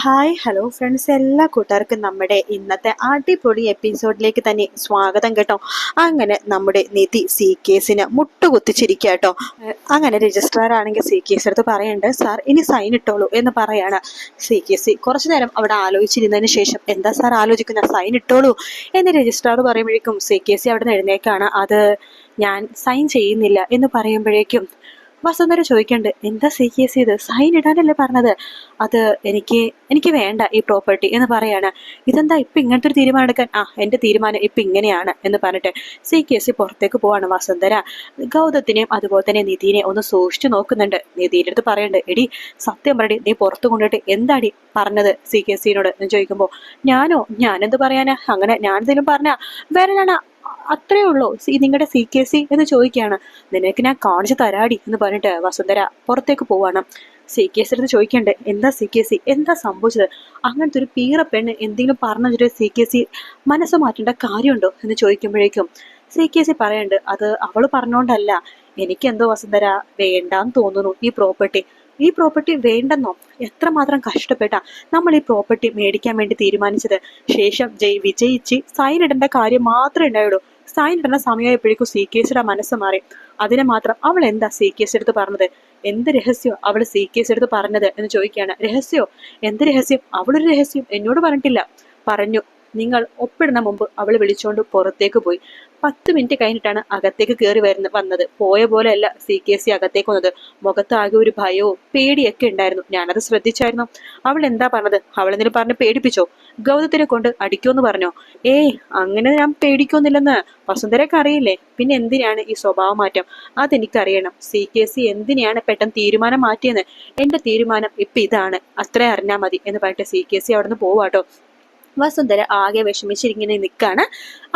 Hi hello friends എല്ലാ കൂട്ടുകാർക്കും നമ്മുടെ ഇന്നത്തെ അടിപൊളി എപ്പിസോഡിലേക്ക് തന്നെ സ്വാഗതം കേട്ടോ. അങ്ങനെ നമ്മുടെ നിധി സി കേസിന് മുട്ടുകുത്തിച്ചിരിക്കുക കേട്ടോ. അങ്ങനെ രജിസ്ട്രാർ ആണെങ്കിൽ സി കേസ് എടുത്ത് പറയണ്ട് സാർ ഇനി സൈൻ ഇട്ടോളൂ എന്ന് പറയാണ് സി കെ സി കുറച്ചു നേരം അവിടെ ആലോചിച്ചിരുന്നതിന് ശേഷം എന്താ സാർ ആലോചിക്കുന്ന? സൈൻ ഇട്ടോളൂ എന്ന് രജിസ്ട്രാർ പറയുമ്പോഴേക്കും സി കെ സി അവിടെ നിന്ന് എഴുന്നേക്കാണ്. അത് ഞാൻ സൈൻ ചെയ്യുന്നില്ല എന്ന് പറയുമ്പോഴേക്കും വസുന്ധര ചോദിക്കണ്ട് എന്താ സി കെ സി ഇത്? സൈൻ ഇടാനല്ലേ പറഞ്ഞത്? അത് എനിക്ക് എനിക്ക് വേണ്ട ഈ പ്രോപ്പർട്ടി എന്ന് പറയാണ്. ഇതെന്താ ഇപ്പം ഇങ്ങനത്തെ ഒരു തീരുമാനം എടുക്കാൻ? ആ എന്റെ തീരുമാനം ഇപ്പം ഇങ്ങനെയാണ് എന്ന് പറഞ്ഞിട്ട് സി കെ സി പുറത്തേക്ക് പോവാണ് വസുന്ധര ഗൗതത്തിനെയും അതുപോലെ തന്നെ നിധിനെ ഒന്ന് സൂക്ഷിച്ചു നോക്കുന്നുണ്ട്. നിധീന്റെ അടുത്ത് പറയണ്ട് എടി സത്യം പറയടി നീ പുറത്തു കൊണ്ടിട്ട് എന്താടി പറഞ്ഞത് സി കെ സിനോട് എന്ന് ചോദിക്കുമ്പോ ഞാനോ? ഞാനെന്ത് പറയാനാ? അങ്ങനെ ഞാനെന്തെങ്കിലും പറഞ്ഞാ? വേറെ അത്രേ ഉള്ളൂ. സി നിങ്ങളുടെ സി കെ സി എന്ന് ചോദിക്കുകയാണ്. നിനക്ക് ഞാൻ കാണിച്ചു തരാടി എന്ന് പറഞ്ഞിട്ട് വസുന്ധര പുറത്തേക്ക് പോവാണ്. സി കെ സി അടുത്ത് ചോദിക്കണ്ടേ എന്താ സി കെ സി എന്താ സംഭവിച്ചത്? അങ്ങനത്തെ ഒരു പീറ പെണ്ണ് എന്തെങ്കിലും പറഞ്ഞിട്ട് സി കെ സി മനസ്സ് മാറ്റേണ്ട കാര്യമുണ്ടോ എന്ന് ചോദിക്കുമ്പോഴേക്കും സി കെ സി പറയണ്ട് അത് അവൾ പറഞ്ഞോണ്ടല്ല. എനിക്കെന്തോ വസുന്ധര വേണ്ടാന്ന് തോന്നുന്നു ഈ പ്രോപ്പർട്ടി ഈ പ്രോപ്പർട്ടി വേണ്ടെന്നോ? എത്രമാത്രം കഷ്ടപ്പെട്ട നമ്മൾ ഈ പ്രോപ്പർട്ടി മേടിക്കാൻ വേണ്ടി തീരുമാനിച്ചത്? ശേഷം ജയ് വിജയിച്ച് സൈൻ ഇടേണ്ട കാര്യം മാത്രമേ ഉണ്ടായുള്ളൂ. സൈൻ ഇടുന്ന സമയമായപ്പോഴേക്കും സി കേസിയുടെ മനസ്സ് മാറി. അതിനെ മാത്രം അവൾ എന്താ സി കേസ് എടുത്ത് പറഞ്ഞത്? എന്ത് രഹസ്യോ അവൾ സി കേസ് എടുത്ത് പറഞ്ഞത് എന്ന് ചോദിക്കുകയാണ്. രഹസ്യോ? എന്ത് രഹസ്യം? അവളൊരു രഹസ്യം എന്നോട് പറഞ്ഞിട്ടില്ല. പറഞ്ഞു നിങ്ങൾ ഒപ്പിടുന്ന മുമ്പ് അവൾ വിളിച്ചുകൊണ്ട് പുറത്തേക്ക് പോയി. പത്ത് മിനിറ്റ് കഴിഞ്ഞിട്ടാണ് അകത്തേക്ക് കയറി വരുന്ന വന്നത്. പോയ പോലെയല്ല സി കെ സി അകത്തേക്ക് വന്നത്. മുഖത്ത് ആകെ ഒരു ഭയവും പേടിയൊക്കെ ഉണ്ടായിരുന്നു. ഞാനത് ശ്രദ്ധിച്ചായിരുന്നു. അവൾ എന്താ പറഞ്ഞത്? എന്തെങ്കിലും പറഞ്ഞ് പേടിപ്പിച്ചോ? ഗൗതത്തിനെ കൊണ്ട് അടിക്കുമെന്ന് പറഞ്ഞോ? ഏയ് അങ്ങനെ ഞാൻ പേടിക്കൊന്നില്ലെന്ന്. വസുന്ധരക്ക് അറിയില്ലേ? പിന്നെ എന്തിനാണ് ഈ സ്വഭാവ മാറ്റം അതെനിക്കറിയണം. സി കെ സി എന്തിനാണ് പെട്ടെന്ന് തീരുമാനം മാറ്റിയെന്ന്? എന്റെ തീരുമാനം ഇപ്പൊ ഇതാണ്. അത്രേ അറിഞ്ഞാൽ മതി എന്ന് പറഞ്ഞിട്ട് സി കെ സി അവിടെ നിന്ന് പോവാട്ടോ. വസുന്ധര ആകെ വിഷമിച്ചിരിങ്ങനെ നിൽക്കാണ്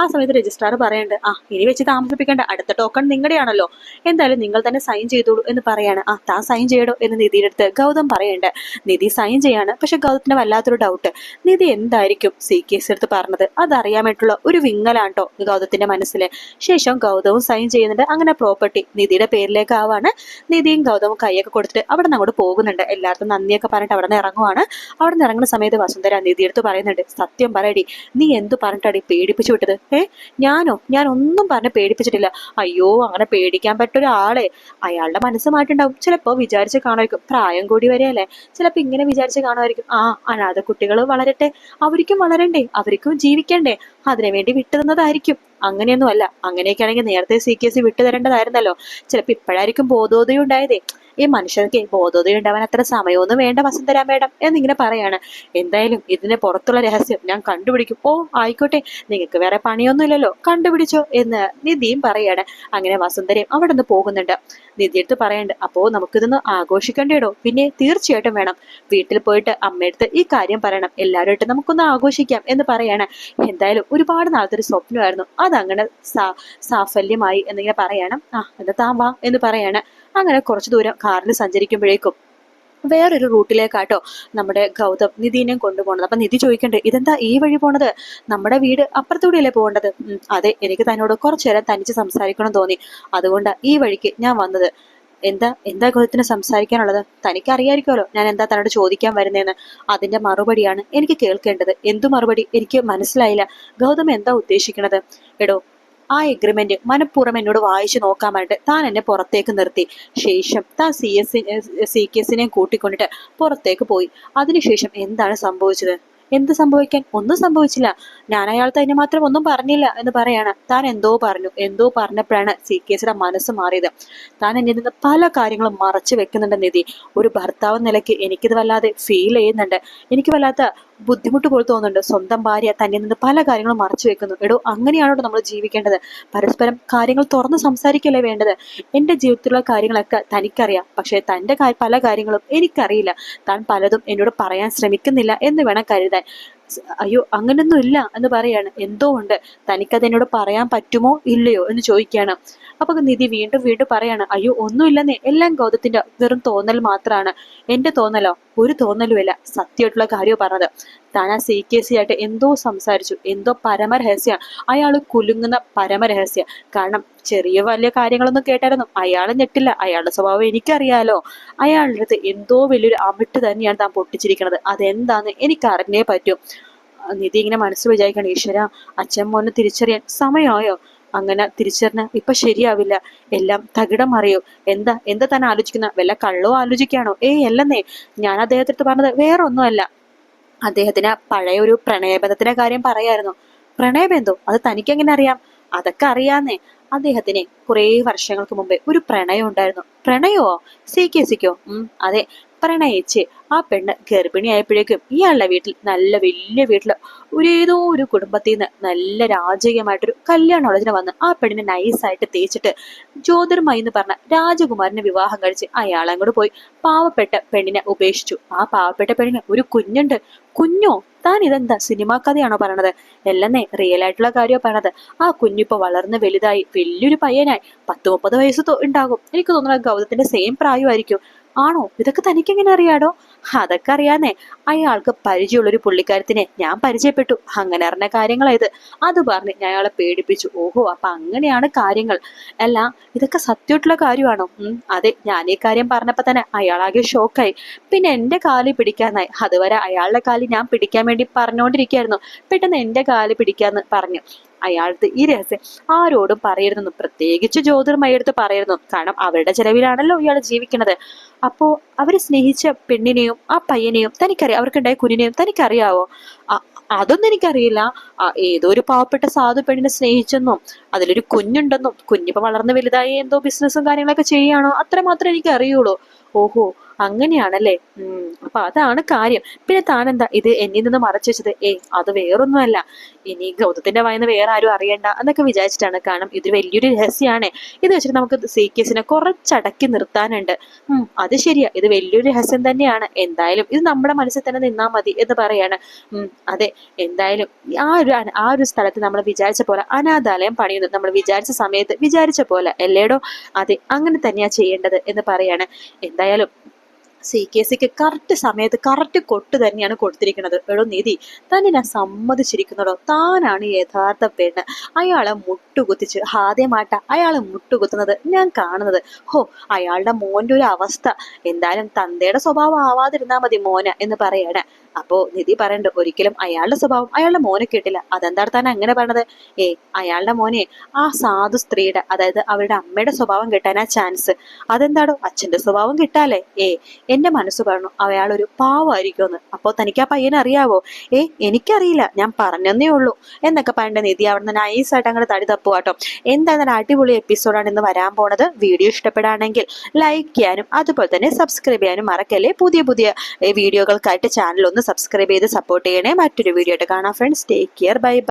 ആ സമയത്ത് രജിസ്ട്രാർ പറയണ്ട് ആ ഇനി വെച്ച് താമസിപ്പിക്കേണ്ട അടുത്ത ടോക്കൺ നിങ്ങളുടെയാണല്ലോ. എന്തായാലും നിങ്ങൾ തന്നെ സൈൻ ചെയ്തോളൂ എന്ന് പറയാണ്. ആ താൻ സൈൻ ചെയ്യടോ എന്ന് നിധിയുടെ അടുത്ത് ഗൗതം പറയണ്ട്. നിധി സൈൻ ചെയ്യാണ് പക്ഷെ ഗൗതത്തിന് വല്ലാത്തൊരു ഡൗട്ട് നിധി എന്തായിരിക്കും സി കേസ് എടുത്ത് പറഞ്ഞത്? അതറിയാമായിട്ടുള്ള ഒരു വിങ്ങലാണ്ടോ ഗൗതത്തിന്റെ മനസ്സിൽ ശേഷം ഗൗതവും സൈൻ ചെയ്യുന്നുണ്ട്. അങ്ങനെ പ്രോപ്പർട്ടി നിധിയുടെ പേരിലേക്ക് ആവാണ്. നിധിയും ഗൗതവും കൈയൊക്കെ കൊടുത്തിട്ട് അവിടെ നിന്ന് അങ്ങോട്ട് പോകുന്നുണ്ട്. എല്ലാവർക്കും നന്ദിയൊക്കെ പറഞ്ഞിട്ട് അവിടെ നിന്ന് ഇറങ്ങുവാണ്. അവിടെ നിന്ന് ഇറങ്ങുന്ന സമയത്ത് വസുന്ധര നിധി എടുത്ത് പറയുന്നുണ്ട് സത്യം പറയടി നീ എന്ത് പറഞ്ഞിട്ടാടി പേടിപ്പിച്ചു വിട്ടത്? ഏ? ഞാനോ? ഞാൻ ഒന്നും പറഞ്ഞ് പേടിപ്പിച്ചിട്ടില്ല. അയ്യോ അങ്ങനെ പേടിക്കാൻ പറ്റൊരു ആളെ അയാളുടെ മനസ്സ് മാറ്റുണ്ടാവും. ചിലപ്പോ വിചാരിച്ച് കാണുമായിരിക്കും. പ്രായം കൂടി വരെയല്ലേ? ചിലപ്പോ ഇങ്ങനെ വിചാരിച്ച് കാണുമായിരിക്കും. ആ അനാഥ കുട്ടികൾ വളരട്ടെ. അവർക്കും വളരണ്ടേ. അവർക്കും ജീവിക്കണ്ടേ. അതിനുവേണ്ടി വിട്ടുതന്നതായിരിക്കും അങ്ങനെയൊന്നുമല്ല. അങ്ങനെയൊക്കെയാണെങ്കിൽ നേരത്തെ സി കെ സി വിട്ടു തരേണ്ടതായിരുന്നല്ലോ. ചിലപ്പോ ഇപ്പോഴായിരിക്കും ബോധോദയം ഉണ്ടായതേ. ഈ മനുഷ്യർക്ക് ബോധോദയം ഉണ്ടാവാൻ അത്ര സമയമൊന്നും വേണ്ട വസുന്ധര മേഡം എന്നിങ്ങനെ പറയാണ്. എന്തായാലും ഇതിന് പുറത്തുള്ള രഹസ്യം ഞാൻ കണ്ടുപിടിക്കും. ഓ ആയിക്കോട്ടെ നിങ്ങൾക്ക് വേറെ പണിയൊന്നുമില്ലല്ലോ കണ്ടുപിടിച്ചോ എന്ന് നിധിയും പറയാണ്. അങ്ങനെ വസുന്ധരയും അവിടെ നിന്ന് പോകുന്നുണ്ട്. നിധി എടുത്ത് പറയണ്ട് അപ്പോ നമുക്കിതൊന്ന് ആഘോഷിക്കേണ്ടിയിടോ പിന്നെ തീർച്ചയായിട്ടും വേണം. വീട്ടിൽ പോയിട്ട് അമ്മയടുത്ത് ഈ കാര്യം പറയണം. എല്ലാവരുമായിട്ട് നമുക്കൊന്ന് ആഘോഷിക്കാം എന്ന് പറയാണ്. എന്തായാലും ഒരുപാട് നാളത്തെ സ്വപ്നമായിരുന്നു. അതങ്ങനെ സാഫല്യമായി എന്നിങ്ങനെ പറയണം. ആ എന്താ താൻ വാ എന്ന് പറയാണ്. അങ്ങനെ കുറച്ചു ദൂരം കാറിൽ സഞ്ചരിക്കുമ്പോഴേക്കും വേറൊരു റൂട്ടിലേക്കാട്ടോ നമ്മുടെ ഗൗതം നിധിനെയും കൊണ്ടുപോകണത് അപ്പൊ നിധി ചോദിക്കണ്ടേ ഇതെന്താ ഈ വഴി പോണത്? നമ്മുടെ വീട് അപ്പുറത്തൂടെയല്ലേ പോകേണ്ടത്? അതെ എനിക്ക് തന്നോട് കുറച്ചു നേരം തനിച്ച് സംസാരിക്കണം തോന്നി. അതുകൊണ്ടാ ഈ വഴിക്ക് ഞാൻ വന്നത്. എന്താ എന്താ ഗൗതത്തിന് സംസാരിക്കാനുള്ളത്? തനിക്ക് അറിയാമായിരിക്കുമല്ലോ ഞാൻ എന്താ തന്നോട് ചോദിക്കാൻ വരുന്നതെന്ന് അതിന്റെ മറുപടിയാണ് എനിക്ക് കേൾക്കേണ്ടത്. എന്തു മറുപടി? എനിക്ക് മനസ്സിലായില്ല. ഗൗതം എന്താ ഉദ്ദേശിക്കണത്? എടോ ആ എഗ്രിമെന്റ് മനഃപൂർവം എന്നോട് വായിച്ചു നോക്കാമായിട്ട് താൻ എന്നെ പുറത്തേക്ക് നിർത്തി. ശേഷം താൻ സി എസ് സി കെ എസിനെ കൂട്ടിക്കൊണ്ടിട്ട് പുറത്തേക്ക് പോയി. അതിനുശേഷം എന്താണ് സംഭവിച്ചത്? എന്ത് സംഭവിക്കാൻ? ഒന്നും സംഭവിച്ചില്ല. ഞാൻ അയാൾ തന്നെ മാത്രം ഒന്നും പറഞ്ഞില്ല എന്ന് പറയാണ്. താൻ എന്തോ പറഞ്ഞു. എന്തോ പറഞ്ഞപ്പോഴാണ് സി കെ എസിയുടെ മനസ്സ് മാറിയത്. താൻ എന്നിൽ നിന്ന് പല കാര്യങ്ങളും മറച്ചു വെക്കുന്നുണ്ട് നിധി. ഒരു ഭർത്താവ് നിലയ്ക്ക് എനിക്കിത് വല്ലാതെ ഫീൽ ചെയ്യുന്നുണ്ട്. എനിക്ക് വല്ലാത്ത ബുദ്ധിമുട്ട് പോലെ തോന്നുന്നുണ്ട്. സ്വന്തം ഭാര്യ തന്നെ നിന്ന് പല കാര്യങ്ങളും മറച്ചു വെക്കുന്നു. എടോ അങ്ങനെയാണോ നമ്മൾ ജീവിക്കേണ്ടത്? പരസ്പരം കാര്യങ്ങൾ തുറന്ന് സംസാരിക്കല്ലേ വേണ്ടത്? എന്റെ ജീവിതത്തിലുള്ള കാര്യങ്ങളൊക്കെ തനിക്കറിയാം. പക്ഷേ തന്റെ പല കാര്യങ്ങളും എനിക്കറിയില്ല. താൻ പലതും എന്നോട് പറയാൻ ശ്രമിക്കുന്നില്ല എന്ന് വേണം കരുതാൻ. അയ്യോ അങ്ങനൊന്നും ഇല്ല എന്ന് പറയാണ്. എന്തോ ഉണ്ട്. തനിക്കത് എന്നോട് പറയാൻ പറ്റുമോ ഇല്ലയോ എന്ന് ചോദിക്കുകയാണ്. അപ്പൊ നിധി വീണ്ടും വീണ്ടും പറയാണ് അയ്യോ ഒന്നുമില്ലെന്നേ. എല്ലാം ഗൗതത്തിന്റെ വെറും തോന്നൽ മാത്രമാണ് എന്റെ തോന്നലോ? ഒരു തോന്നലുമില്ല. സത്യമായിട്ടുള്ള കാര്യം പറഞ്ഞത്. താൻ ആ സി കെ സി ആയിട്ട് എന്തോ സംസാരിച്ചു. എന്തോ പരമരഹസ്യമാണ്. അയാൾ കുലുങ്ങുന്ന പരമരഹസ്യം. കാരണം ചെറിയ വലിയ കാര്യങ്ങളൊന്നും കേട്ടായിരുന്നു. അയാൾ ഞെട്ടില്ല. അയാളുടെ സ്വഭാവം എനിക്കറിയാലോ. അയാളുടെ അടുത്ത് എന്തോ വലിയൊരു അമിട്ട് തന്നെയാണ് താൻ പൊട്ടിച്ചിരിക്കുന്നത്. അതെന്താന്ന് എനിക്ക് അറിഞ്ഞേ പറ്റൂ. നിധി ഇങ്ങനെ മനസ്സ് വിചാരിക്കണം ഈശ്വര അച്ഛൻ മോനെ തിരിച്ചറിയാൻ സമയമായോ? അങ്ങനെ തിരിച്ചറിഞ്ഞ ഇപ്പൊ ശരിയാവില്ല. എല്ലാം തകിടം മറിയോ. എന്താ എന്താ താൻ ആലോചിക്കുന്ന? വല്ല കള്ളോ ആലോചിക്കാണോ ഏയ് അല്ലെന്നേ. ഞാൻ അദ്ദേഹത്തിനടുത്ത് പറഞ്ഞത് വേറെ ഒന്നുമല്ല അദ്ദേഹത്തിന് പഴയ ഒരു പ്രണയബന്ധത്തിന്റെ കാര്യം പറയായിരുന്നു. പ്രണയബന്ധം അത് തനിക്ക് എങ്ങനെ അറിയാം? അതൊക്കെ അറിയാന്നേ. അദ്ദേഹത്തിന് കുറേ വർഷങ്ങൾക്ക് മുമ്പേ ഒരു പ്രണയം ഉണ്ടായിരുന്നു. പ്രണയമോ സി കെ സിക്കോ? ഉം അതെ. പ്രണയിച്ച് ആ പെണ്ണ് ഗർഭിണിയായപ്പോഴേക്കും ഇയാളുടെ വീട്ടിൽ നല്ല വലിയ വീട്ടിൽ ഒരേതോ ഒരു കുടുംബത്തിൽ നിന്ന് നല്ല രാജകീയമായിട്ടൊരു കല്യാണോളത്തിന് വന്ന് ആ പെണ്ണിനെ നൈസായിട്ട് തേച്ചിട്ട് ജ്യോതിർമയി എന്ന് പറഞ്ഞ രാജകുമാരനെ വിവാഹം കഴിച്ച് അയാളെ അങ്ങോട്ട് പോയി. പാവപ്പെട്ട പെണ്ണിനെ ഉപേക്ഷിച്ചു. ആ പാവപ്പെട്ട പെണ്ണിന് ഒരു കുഞ്ഞുണ്ട്. കുഞ്ഞോ? താൻ ഇതെന്താ സിനിമാ കഥയാണോ പറയണത്? നേ റിയൽ ആയിട്ടുള്ള കാര്യമോ പറയണത്? ആ കുഞ്ഞിപ്പോ വളർന്ന് വലുതായി വലിയൊരു പയ്യനായി. പത്ത് മുപ്പത് വയസ്സ് ഉണ്ടാകും. എനിക്ക് തോന്നുന്നത് ഗൗതത്തിന്റെ സെയിം പ്രായമായിരിക്കും. ആണോ? ഇതൊക്കെ തനിക്കെങ്ങനെ അറിയാടോ? അതൊക്കെ അറിയാന്നേ അയാൾക്ക് പരിചയമുള്ളൊരു പുള്ളിക്കാരത്തിനെ ഞാൻ പരിചയപ്പെട്ടു. അങ്ങനെ അറിഞ്ഞ കാര്യങ്ങളായത്. അത് പറഞ്ഞ് ഞാൻ അയാളെ പേടിപ്പിച്ചു. ഓഹോ അപ്പൊ അങ്ങനെയാണ് കാര്യങ്ങൾ. അല്ല ഇതൊക്കെ സത്യമായിട്ടുള്ള കാര്യമാണോ? അതെ ഞാൻ ഈ കാര്യം പറഞ്ഞപ്പോ തന്നെ അയാളാകെ ഷോക്കായി. പിന്നെ എന്റെ കാൽ പിടിക്കാനായി. അതുവരെ അയാളുടെ കാൽ ഞാൻ പിടിക്കാൻ വേണ്ടി പറഞ്ഞുകൊണ്ടിരിക്കുകയായിരുന്നു പെട്ടെന്ന് എന്റെ കാൽ പിടിക്കാന്ന് പറഞ്ഞു. അയാളത്ത് ഈ രഹസ്യം ആരോടും പറയരുതെന്നും പ്രത്യേകിച്ച് ജ്യോതിർമയടുത്ത് പറയരുതെന്നും. കാരണം അവരുടെ ചെലവിലാണല്ലോ ഇയാൾ ജീവിക്കുന്നത് അപ്പോ അവർ സ്നേഹിച്ച പെണ്ണിനെയും ആ പയ്യനെയും തനിക്കറിയാം അവർക്കുണ്ടായ കുഞ്ഞിനെയും തനിക്കറിയാവോ? അതൊന്നും എനിക്കറിയില്ല. ഏതോ ഒരു പാവപ്പെട്ട സാധു പെണ്ണിനെ സ്നേഹിച്ചെന്നും അതിലൊരു കുഞ്ഞുണ്ടെന്നും കുഞ്ഞിപ്പോ വളർന്ന് വലുതായി എന്തോ ബിസിനസ്സും കാര്യങ്ങളൊക്കെ ചെയ്യാണോ അത്ര മാത്രമേ എനിക്ക് അറിയുള്ളൂ ഓഹോ അങ്ങനെയാണല്ലേ? ഉം അപ്പൊ അതാണ് കാര്യം. പിന്നെ താനെന്താ ഇത് എന്നിൽ നിന്ന് മറച്ചു വെച്ചത്? ഏയ് അത് വേറൊന്നുമല്ല. ഇനി ഗൗതത്തിന്റെ വായന വേറെ ആരും അറിയണ്ട എന്നൊക്കെ വിചാരിച്ചിട്ടാണ് കാരണം ഇത് വലിയൊരു രഹസ്യമാണ് ഇത് വെച്ചിട്ട് നമുക്ക് സി കേസിനെ കുറച്ചടക്കി നിർത്താനുണ്ട്. ഉം അത് ശരിയാ. ഇത് വലിയൊരു രഹസ്യം തന്നെയാണ്. എന്തായാലും ഇത് നമ്മുടെ മനസ്സിൽ തന്നെ നിന്നാ മതി എന്ന് പറയാണ്. ഉം അതെ എന്തായാലും ആ ഒരു ആ ഒരു സ്ഥലത്ത് നമ്മൾ വിചാരിച്ച പോലെ അനാഥാലയം പണിയുന്നു നമ്മൾ വിചാരിച്ച സമയത്ത് വിചാരിച്ച പോലെ അല്ലേടോ? അതെ അങ്ങനെ തന്നെയാ ചെയ്യേണ്ടത് എന്ന് പറയാണ്. എന്തായാലും സി കെ സിക്ക് കറക്റ്റ് സമയത്ത് കറക്റ്റ് കൊട്ട് തന്നെയാണ് കൊടുത്തിരിക്കുന്നത്. എടോ നിധി തന്നെ ഞാൻ സമ്മതിച്ചിരിക്കുന്നതോ താനാണ് യഥാർത്ഥ പെണ്ണ്. അയാളെ മുട്ടുകുത്തിച്ച് ആദ്യമായിട്ട അയാളെ മുട്ടുകുത്തുന്നത് ഞാൻ കാണുന്നത്. ഹോ അയാളുടെ മോന്റെ ഒരു അവസ്ഥ. എന്തായാലും തന്തയുടെ സ്വഭാവം ആവാതിരുന്നാൽ മതി മോന എന്ന് പറയാണ്. അപ്പോ നിധി പറയണ്ട് ഒരിക്കലും അയാളുടെ സ്വഭാവം അയാളുടെ മോനെ കിട്ടില്ല. അതെന്താണ് അങ്ങനെ പറഞ്ഞത് ഏ അയാളുടെ മോനെ ആ സാധു സ്ത്രീയുടെ അതായത് അവരുടെ അമ്മയുടെ സ്വഭാവം കിട്ടാനാ ചാൻസ് അതെന്താടോ? അച്ഛന്റെ സ്വഭാവം കിട്ടാലേ ഏ എന്റെ മനസ്സ് പറഞ്ഞു അയാൾ ഒരു പാവമായിരിക്കുമെന്ന്. അപ്പോൾ തനിക്ക് ആ പയ്യനെ അറിയാവോ? ഏ എനിക്കറിയില്ല ഞാൻ പറഞ്ഞെന്നേ ഉള്ളൂ. എന്നൊക്കെ പറഞ്ഞ നിധി അവിടുന്ന് നൈസായിട്ട് അങ്ങനെ തടി തപ്പുവാട്ടോ എന്തായാലും അടിപൊളി എപ്പിസോഡാണ് ഇന്ന് വരാൻ പോണത്. വീഡിയോ ഇഷ്ടപ്പെടുകയാണെങ്കിൽ ലൈക്ക് ചെയ്യാനും അതുപോലെ തന്നെ സബ്സ്ക്രൈബ് ചെയ്യാനും മറക്കല്ലേ? പുതിയ പുതിയ വീഡിയോകൾക്കായിട്ട് ചാനൽ സബ്സ്ക്രൈബ് ചെയ്ത് സപ്പോർട്ട് ചെയ്യണേ. മറ്റൊരു വീഡിയോ ആയിട്ട് കാണാം ഫ്രണ്ട്സ് ടേക്ക് കെയർ ബൈ